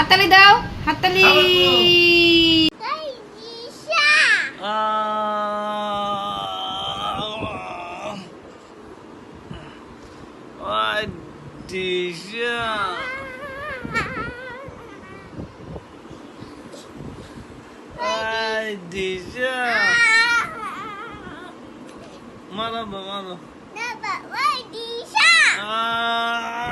হাততালি দাও হাততালি What Disha? What Disha? Mana ba mana? Ah.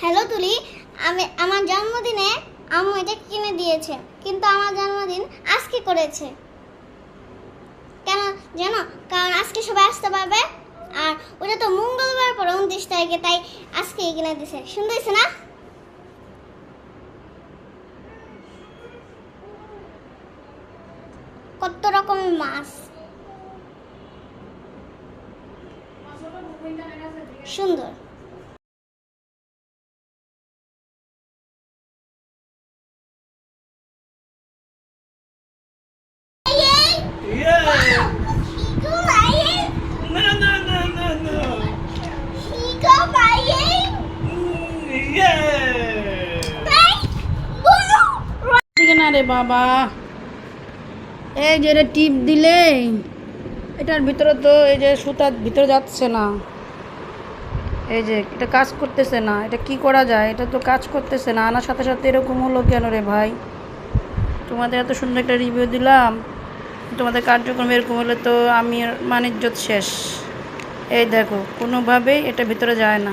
Hello তুলি, আমি আমার জন্মদিনে আম্মু এটা কিনে দিয়েছে, কিন্তু আমার জন্মদিন আজকে করেছে। কেন জানো? কারণ আজকে সবাই আসতে পারবে, আর ওটা তো মঙ্গলবার পর উনত্রিশ তারিখে, তাই আজকে কিনে দিছে হয়েছে না? কত রকমের মাছ সুন্দর Yeah! No, no, no, no, no! Mm, Yeah! দিকে না রে বাবা এই যে এটা টিপ দিলে এটার ভিতরে তো এই যে সুতার ভিতরে যাচ্ছে না। এই যে এটা কাজ করতেছে না, এটা কি করা যায়? এটা তো কাজ করতেছে না, আনার সাথে সাথে এরকম হলো কেন রে ভাই? তোমাদের এত সুন্দর একটা রিভিউ দিলাম, তোমাদের কার্যক্রম এরকম হলে তো আমি মানিজ্যত শেষ। এই দেখো, কোনোভাবেই এটা ভিতরে যায় না।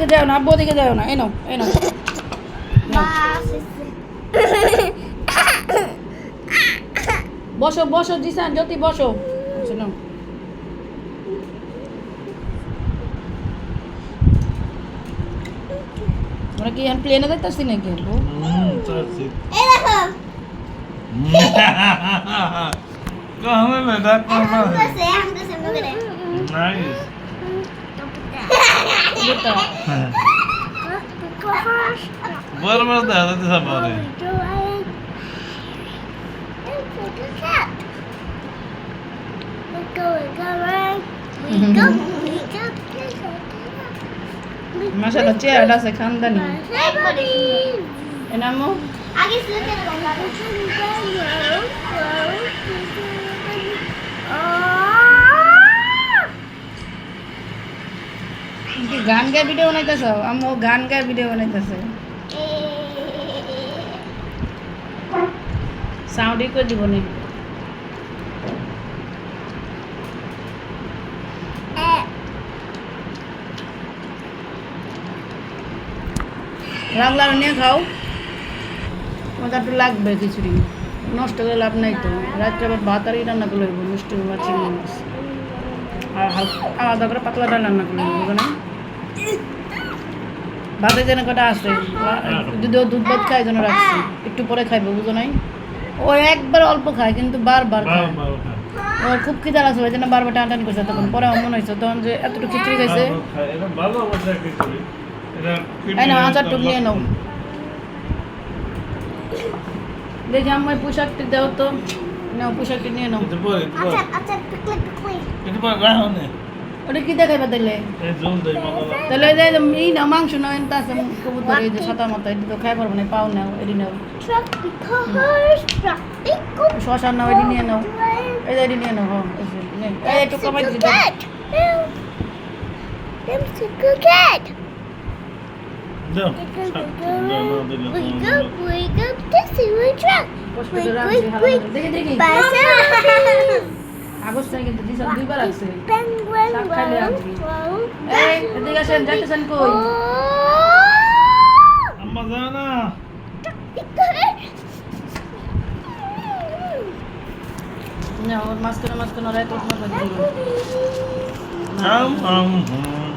দিকে যাও না আব্বু দিকে যাও না। এই নাও এই নাও। নাও। বসো বসো জিসান জ্যোতি বসো। নাও। কি এখন প্লেনে যাইতেছি নাকি Mm, that's it. এই বুঝতে What was that? That is about it. মাসাল্লাহ চেয়ারটা আছে খানদানি এনামো আগে গান গায়ে ভিডিও বানাইতেছ? আম্মু গান গায়ে ভিডিও বানাইতেছে। সাউন্ডই করে দিব নি। রামলার নিয়ে খাও। তোমার একটু লাগবে খিচুড়ি। নষ্ট করে লাভ নাই তো। রাত্রে আবার ভাত আর রান্না করলে হইব মিষ্টি আর হালকা আলাদা করে পাতলা ডাল রান্না করলে হইব না ভাতের জন্য কটা আছে যদি ও দুধ ভাত খায় জন্য রাখছি একটু পরে খাইবে বুঝো নাই ও একবার অল্প খায় কিন্তু বারবার খায় বারবার খায়। ওর খুব খিদা লাগছে ওই জন্য বারবার টান করছে তখন পরে আমার মনে হয়েছে তখন যে এতটুকু খিচুড়ি খাইছে বারবার খায়। এটা ভালো অবস্থা খিচুড়ি। এটা এই নাও, kidney আচার টুক নিয়ে নাও। দেখি আমার পোশাকটি দাও তো নাও পোশাকটি নিয়ে নাও। আচ্ছা আচ্ছা ওটা কি দেখাইবা লাগে। তাহলে এই না মাংস নাও এনতা আছে কবুতর এই যে সাদা মতো এটা তো খাই পারব না পাও নাও এটি নাও। শশা নাও এটি নিয়ে নাও। এই যে এটি নিয়ে নাও হ্যাঁ একটু কমাই দিতে। দেখি। দেখি আগস্টায় কিন্তু দিশা দুইবার Sắp khai liền. wow, এই এদিকে আসেন যাইতেছেন কই? আম্মা যায় না। না ওর মাঝখানে মাঝখানে ওরাই তোর মাঝে দিল আম, আম, হুম।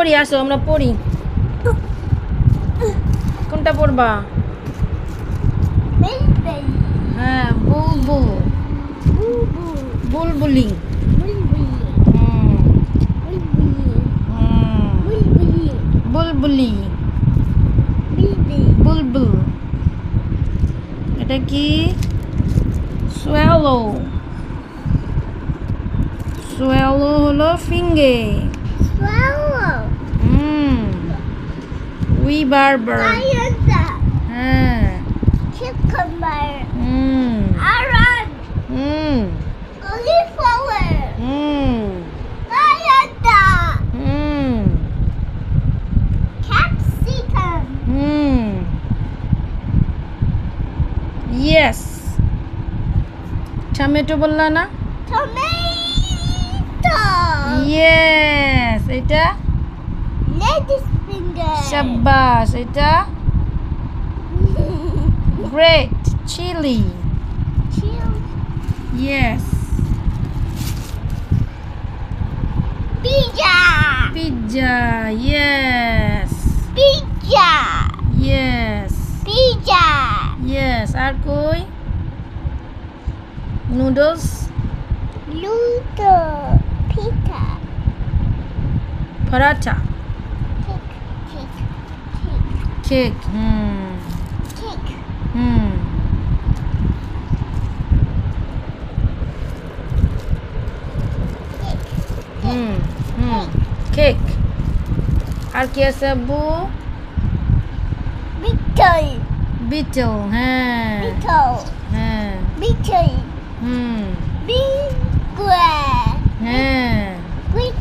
পড়ি আসো আমরা পড়ি কোনটা পড়বা হ্যাঁ বুলবুল বুলবুলি হুম, হুম, বুলবুলি বুলবুল এটা কি সোয়েলো সোয়েলো হলো ফিঙ্গে হুম উই বারবার হ্যাঁ Cucumber, হুম Aaron, হুম cauliflower, হুম Mayada, হুম capsicum, হুম ইয়েস টমেটো বললা না tomato, ইয়েস এটা lettuce Syabas. Ita? Great. Chili. Chili. Yes. Pizza. Pizza. Yes. Pizza. Yes. Pizza. Yes. Arkui? Noodles. Noodle. Pizza. Paratha. cake, cake হুম cake, হুম হুম hmm cake আর কি আছে আব্বু beetle, beetle হ্যাঁ beetle, হ্যাঁ beetle, হুম bigua, হ্যাঁ big,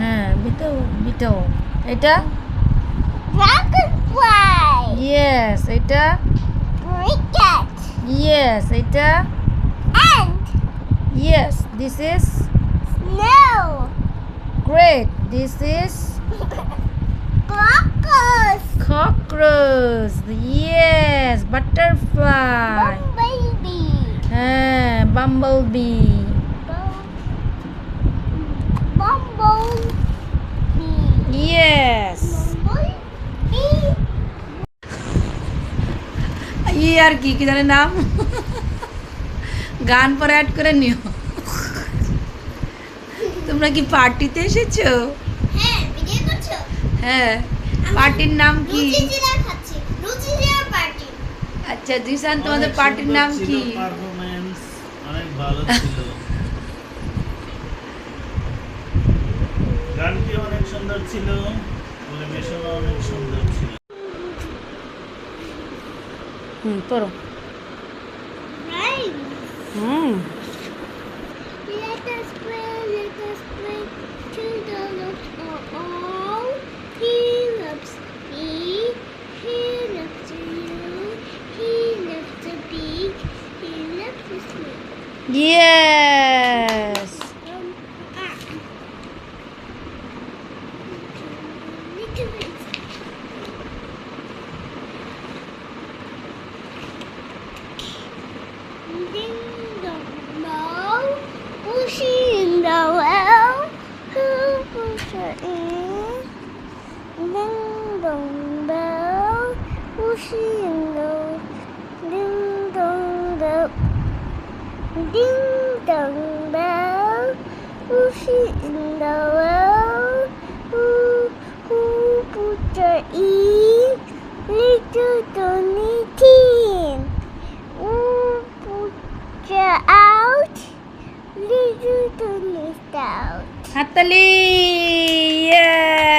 হ্যাঁ beetle beetle এটা dragonfly, yes এটা cricket, ইয়েস এটা ant, yes this is snow, great this is crocus, cockroach yes butterfly bumblebee, হ্যাঁ বাম্বলবি Bumblebee, bumblebee, ই আর কি কি জানে নাম? গান পরে অ্যাড করে নিও। তোমরা কি পার্টিতে এসেছ? হ্যাঁ ভিডিও করছ? হ্যাঁ। পার্টির নাম কি? আচ্ছা জিসান তোমাদের পার্টির নাম কি? অনেক ভালো ছিল। গানটি অনেক সুন্দর ছিল পরিবেশনও অনেক সুন্দর ছিল হুম পড়ো right hmm Let us pray, let us pray to the Lord for all. He loves me, He loves you, He loves the big, He loves the small. ইয়ে to Donatien. We'll mm, out. Little out. Natalie! Yeah!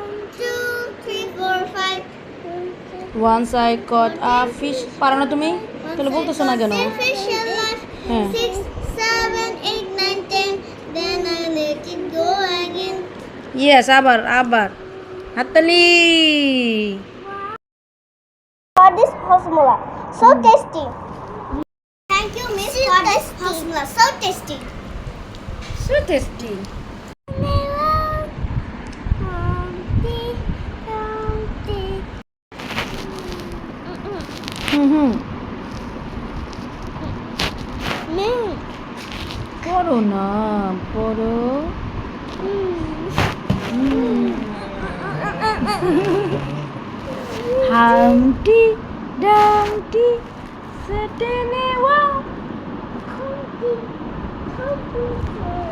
One side cut a fish পারো না তুমি তাহলে বলতেছো না কেন Fish alive. হ্যাঁ Six, seven, eight, nine, ten. Then I let it go again. Yes আবার আবার হাততালি For this hosmola, so tasty. Thank you, Miss, for this hosmola, so tasty. So tasty হুম হুম পড়ো না পড়ো। হামটি ডামটি সেটে নেওয়া। খুব খুব